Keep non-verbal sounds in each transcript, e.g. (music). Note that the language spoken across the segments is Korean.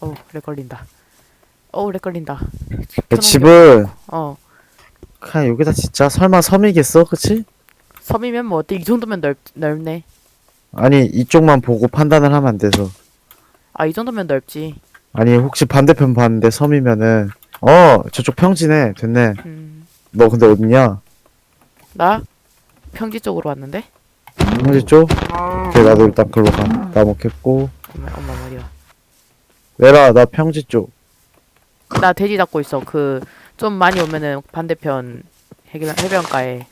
어우 렉 걸린다. 어우 렉 걸린다. 그 집은 어. 그냥 여기다 진짜 설마 섬이겠어? 그치? 섬이면 뭐 어때? 이 정도면 넓, 넓네. 아니 이쪽만 보고 판단을 하면 안 돼서. 아 이 정도면 넓지. 아니 혹시 반대편 봤는데 섬이면은 어 저쪽 평지네. 됐네. 음, 너 근데 어딨냐? 나? 평지 쪽으로 왔는데? 평지 쪽? 오케이 나도 일단 글로 가. 캤고. 엄마, 엄마 내라 나 평지 쪽. 나 돼지 잡고 있어. 그 좀 많이 오면은 반대편 해변, 해변가에.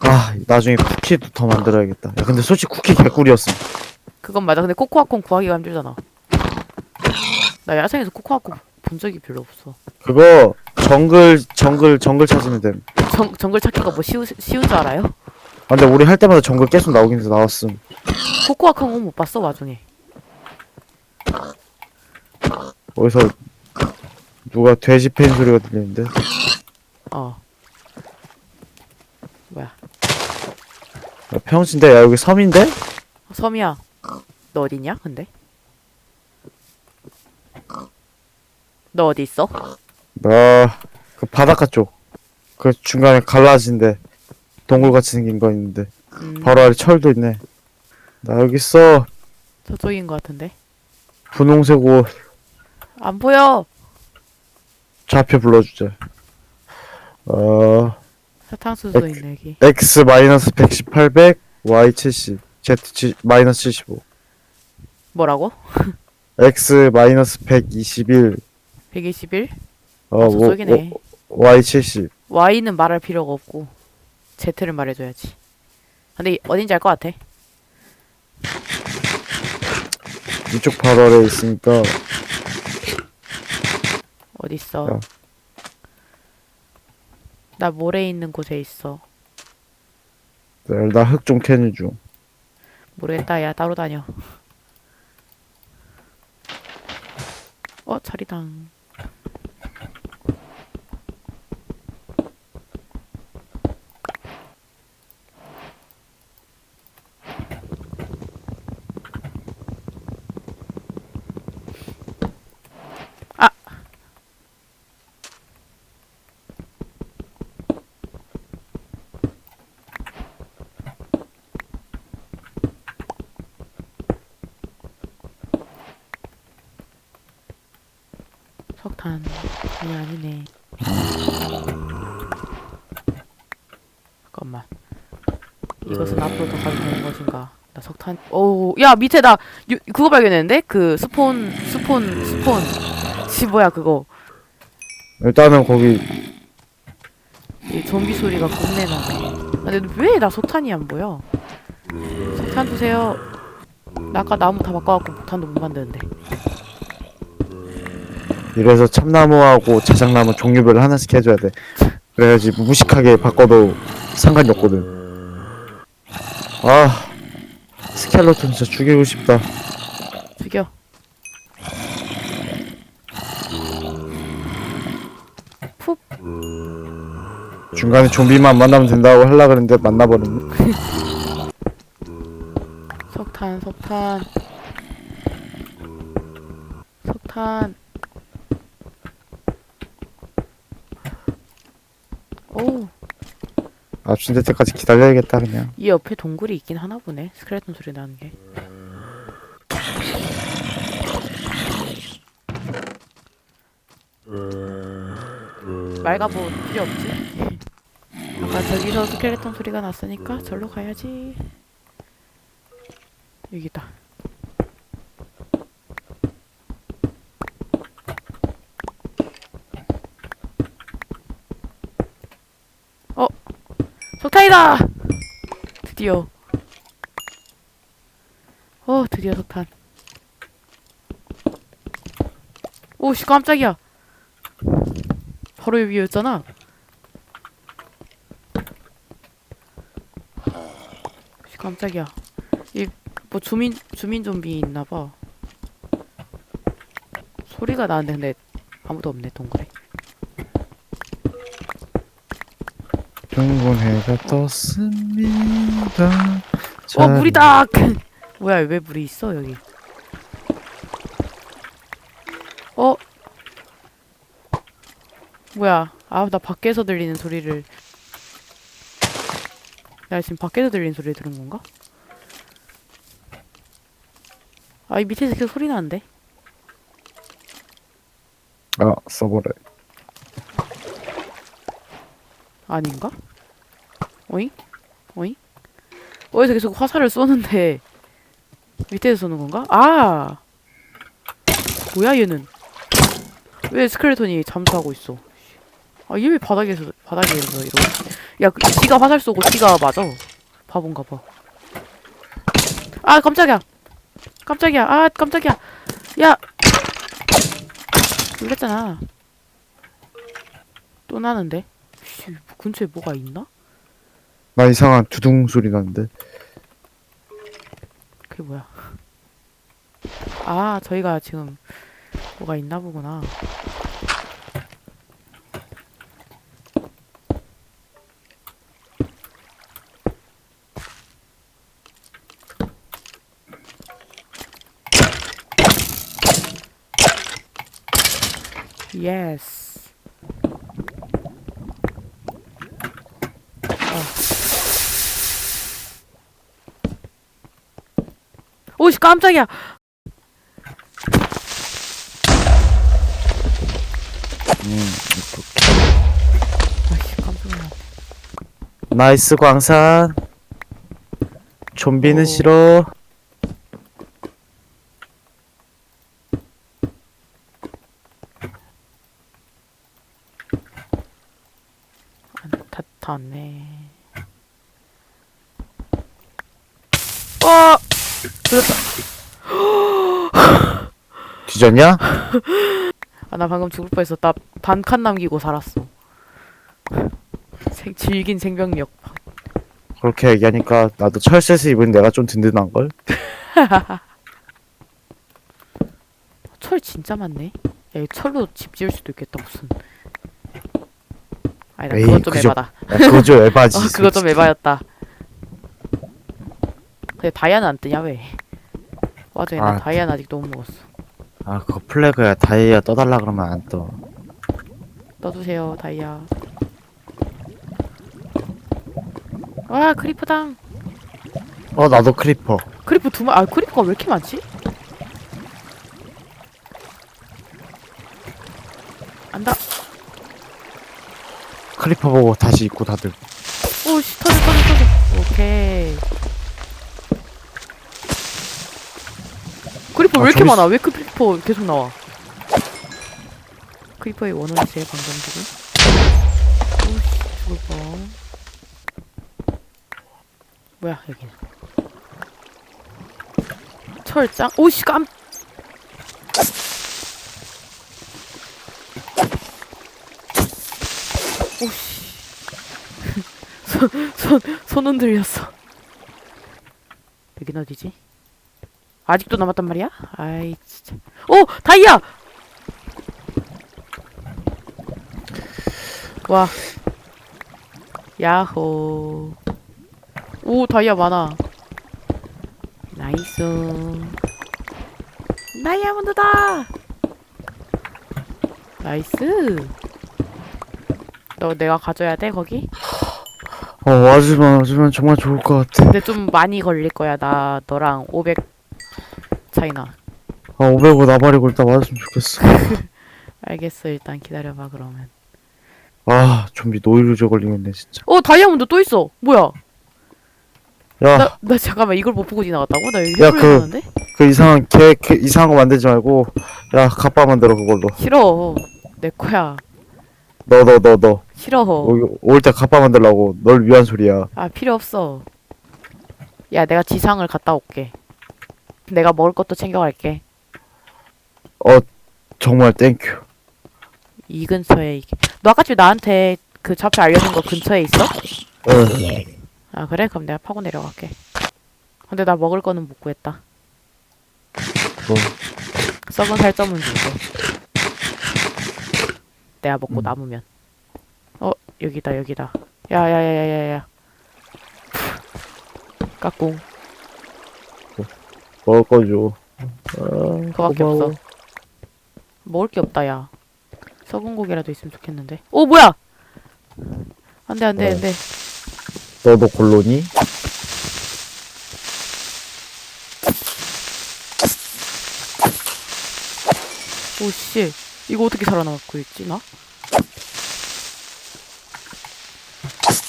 아 나중에 쿠키도 더 만들어야겠다. 야 근데 솔직히 쿠키 개꿀이었어. 그건 맞아. 근데 코코아콘 구하기가 힘들잖아. 나 야생에서 코코아콘 본 적이 별로 없어. 그거 정글 정글 정글 찾으면 됨. 정, 정글 찾기가 뭐 쉬우, 쉬운 줄 알아요? 아, 근데 우리 할 때마다 정글 계속 나오긴 해서 나왔음. 코코아콘은 못 봤어 나중에 어디서 누가 돼지 팬 소리가 들리는데? 어. 뭐야? 야, 평지인데? 야 여기 섬인데? 섬이야. 너 어딨냐 근데? 너 어디 있어? 나그 바닷가 쪽. 그 중간에 갈라진데. 동굴 같이 생긴 거 있는데. 음, 바로 아래 철도 있네. 나 여기 있어. 저쪽인 것 같은데? 분홍색 옷 안 보여. 좌표 불러주자. 어 사탕수수 엑- 있네 여기. X 마이너스 110 800 Y 70 Z 지- 마이너스 75 뭐라고? (laughs) X 마이너스 121 121? 어, 아, 오- 오- Y 70 Y는 말할 필요가 없고 Z를 말해줘야지. 근데 이- 어딘지 알 것 같아. 이쪽 바로 아래에 있으니까 어딨어. 야. 나 모래 있는 곳에 있어. 나 흙 좀 캐는 중. 모래 따야 따로 다녀. 어 자리당 석탄. 아니 아니네. 잠깐만. 이것은 앞으로 더 가도 되는 것인가? 나 석탄 오야 밑에 나 유, 그거 발견했는데? 그 스폰 스폰 스폰. 씨 뭐야 그거? 일단은 거기 이 좀비 소리가 겁내 나네. 아, 근데 왜 나 석탄이 안 보여? 석탄 주세요. 나 아까 나무 다 바꿔갖고 폭탄도 못 만드는데 이래서 참나무하고 자작나무 종류별로 하나씩 해줘야 돼. 그래야지 무식하게 바꿔도 상관이 없거든. 아 스켈레톤 진짜 죽이고 싶다. 죽여. 푹. 중간에 좀비만 만나면 된다고 하려 그랬는데 만나버렸네. 석탄 석탄. 석탄 오이 압신될 때까지 기다려야겠다 그냥. 옆에 동굴이 있긴 하나 보네. 스켈레톤 소리 나는 게. 말가보 필요 없지? 아까 저기서 스켈레톤 소리가 났으니까 절로 가야지. 여기 있다 어 석탄이다! 드디어. 어 드디어 석탄. 오씨 깜짝이야. 바로 여기였잖아. 씨 깜짝이야. 이 뭐 주민 주민 좀비 있나봐. 소리가 나는데 근데 아무도 없네 동굴에 둥근 해가 떴습니다. 어 물이다. (laughs) 뭐야 왜 물이 있어 여기? 어? 뭐야? 아 나 밖에서 들리는 소리를 나 지금 밖에서 들리는 소리를 들은 건가? 아 이 밑에서 계속 소리 나는데? 아 써버려. 아닌가? 어잉? 어잉? 어디서 계속 화살을 쏘는데 밑에서 쏘는 건가? 아! 뭐야 얘는? 왜 스켈레톤이 잠수하고 있어? 아 얘 왜 바닥에서 바닥에서 이러고? 야, 그, 지가 화살 쏘고 지가 맞아. 바본가 봐. 아 깜짝이야. 깜짝이야. 아 깜짝이야. 야. 놀랬잖아. 또 나는데? 씨, 근처에 뭐가 있나? 나 이상한 두둥 소리 나는데 그게 뭐야? 아, 저희가 지금 뭐가 있나 보구나. 예스. 오씨 깜짝이야. 아씨 깜짝 놀랐네. 나이스 광산 좀비는 오. 싫어 다 탔네. 뒤졌냐? (laughs) 아, 나 방금 죽을 뻔했어. 나 반칸 남기고 살았어. 생, 질긴 생명력. 그렇게 얘기하니까 나도 철새스 입은 내가 좀 든든한 걸? (laughs) 철 진짜 많네. 야, 이 철로 집 지을 수도 있겠다, 무슨. 아니다, 에이, 그건 좀 그저- 에바다. 야, 그거 좀 (laughs) 에바지 어, 그거 좀 솔직히. 에바였다. 근데 다이아는 안 뜨냐, 왜? 맞아, 나 아, 다이아는 아직도 못 먹었어. 아 그거 플래그야 다이아 떠달라 그러면 안떠 떠주세요, 다이아. 와, 크리퍼당. 어 나도 크리퍼 크리퍼 두 마, 아, 크리퍼가 왜 이렇게 많지? 안다. 크리퍼 보고 다시 입고 다들 오씨, 터져, 터져, 터져. 오케이. 크리퍼 아, 왜 이렇게 저기 많아? 왜 크리퍼 계속 나와? 크리퍼의 원혼이 제일 방정지고. 오씨, 죽을 뻔. 뭐야, 여기는. 철장? 오씨, 깜. 오씨. (laughs) 손, 손, 손 흔들렸어. 여긴 어디지? 아직도 남았단 말이야? 아이, 진짜. 오! 다이아! 와. 야호. 오, 다이아 많아. 나이스. 다이아몬드다! 나이스. 너 내가 가져야 돼, 거기? 어 와주면 와주면 정말 좋을 것 같아 근데 좀 많이 걸릴 거야. 나 너랑 500 차이나. 아 505 나발이고 일단 맞았으면 좋겠어 (laughs) 알겠어. 일단 기다려봐 그러면. 아 좀비 노이로제 걸리겠네 진짜 어 다이아몬드 또 있어. 뭐야? 야 나, 나 잠깐만 이걸 못 보고 지나갔다고? 나 여기 야, 그- 렸는데 그 이상한 개, 개 이상한 거 만들지 말고 야 갑바 만들어 그걸로 싫어. 내 거야. 너 너 너너 싫어. 올 때 갑바 만들라고 널 위한 소리야 아 필요 없어. 야 내가 지상을 갔다 올게. 내가 먹을 것도 챙겨갈게. 정말 땡큐 이 근처에 이게. 너 아까 전에 나한테 그 좌표 알려준 거 근처에 있어? 응아 그래? 그럼 내가 파고 내려갈게. 근데 나 먹을 거는 못 구했다. 뭐, 썩은 살점은 주고. 내가 먹고 음. 남으면. 어 여기다 여기다. 야야야야야야. 까꿍. 먹을 거죠 아, 그거밖에 고마워. 없어. 먹을 게 없다 야. 썩은 고기라도 있으면 좋겠는데. 오 뭐야? 안돼 안돼 어. 안돼. 너도 골로니? 오씨 이거 어떻게 살아남고 있지 나?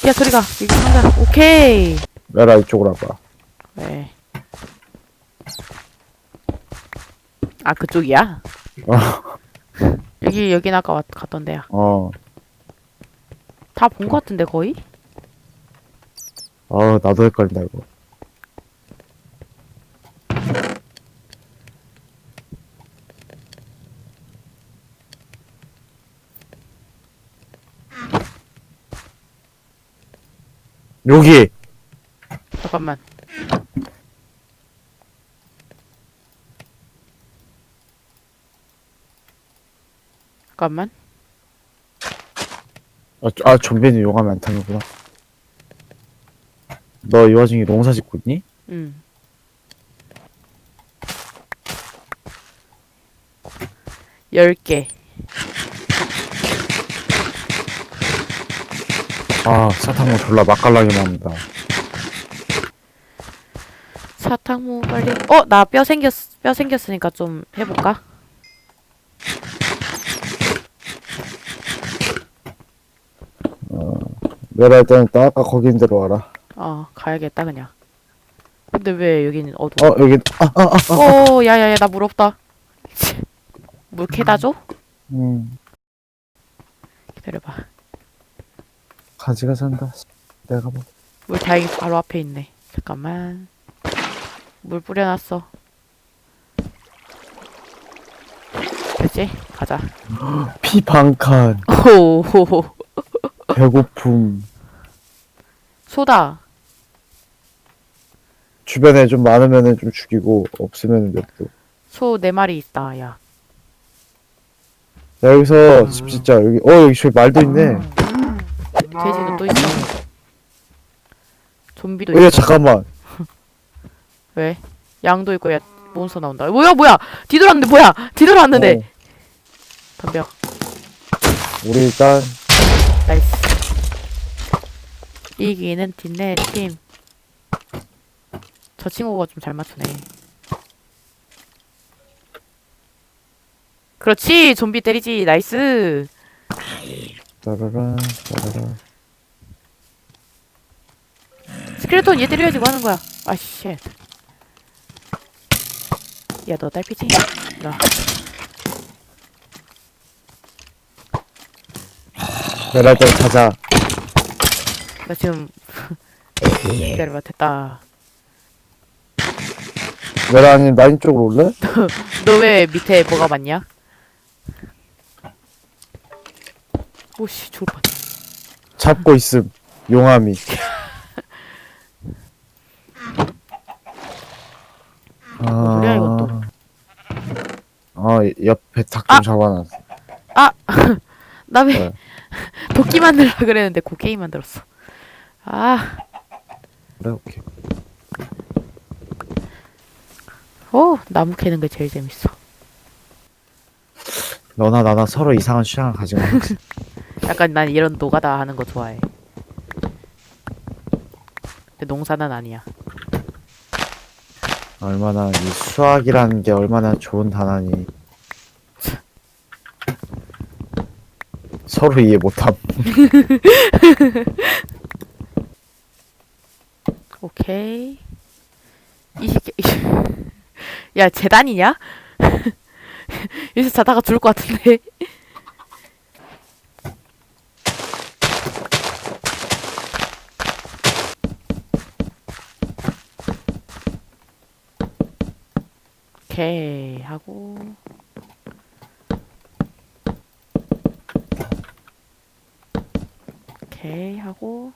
야 소리가 이거 상자 오케이. 메라 이쪽으로 와봐. 네. 아 그쪽이야? 어. 여기 여긴 아까 왔, 갔던 데야. 어. 다 본 것 같은데 거의? 어, 나도 헷갈린다, 이거. 여기! 잠깐만. 잠깐만. 아, 좀- 아 좀비는 용암이 안 타는구나. 너 이 와중에 농사 짓고 있니? 응. 열 개. 아, 사탕물 졸라 맛깔나게 만다. 사탕무 빨리. 어, 나 뼈 생겼 뼈 생겼으니까 좀 해볼까? 메라 일단 딱 아까 거기 있는 대로 와라. 어, 가야겠다 그냥. 근데 왜 여기는 어두워? 어, 여기, 아, 아, 아. 오, 야야야, 나물 없다. (laughs) 물 캐다 줘? 음, 기다려봐. 가지가 산다. 내가 뭐. 물 다행히 바로 앞에 있네. 잠깐만. 물 뿌려놨어. 됐지? 가자. 피 반칸, 오호호. 배고픔. 소다. 주변에 좀 많으면은 좀 죽이고, 없으면은 냅둬. 소네 마리 있다, 야. 야, 여기서 집 진짜 여기, 어, 여기 저기 말도 있네. 돼지도 또 있어. 좀비도 어, 야, 있어. 잠깐만. (laughs) 왜? 양도 있고, 야, 몬스터 나온다. 뭐야, 뭐야! 뒤돌았는데, 뭐야! 뒤돌았는데! 어, 덤벼. 우리 일단, 나이스. 이기는 뒷내 팀. 저 친구가 좀 잘 맞추네. 그렇지! 좀비 때리지! 나이스! 따라란, 따라란. 스켈레톤 얘 때려야지 뭐 하는 거야? 아, 쉣. 야, 너 딸피지? 나. 일단 가자. (laughs) 나 지금. 기다려 봐, 됐다. 메라 아님 라인 쪽으로 올래? (laughs) 너 왜 밑에 뭐가 많냐? 오씨, 뻔. 잡고 있음. 용암이. 뭔 소리야, 이건 또. 아, 옆에 닭 좀 아! 잡아놨어. (laughs) 나왜 네. 도끼 만들라 그랬는데 곡괭이 만들었어. 아, 그래, 오케이. 오 나무 캐는 게 제일 재밌어. 너나 나나 서로 이상한 취향을 가지고 있어. (laughs) 약간 난 이런 노가다 하는 거 좋아해. 근데 농사는 아니야. 얼마나 이 수학이라는 게 얼마나 좋은 단어니. (laughs) 서로 이해 못함. (laughs) 오케이. 이십 개. (laughs) 야 재단이냐? (laughs) 여기서 자다가 죽을 것 같은데. (laughs) 오케이 하고 오케이 하고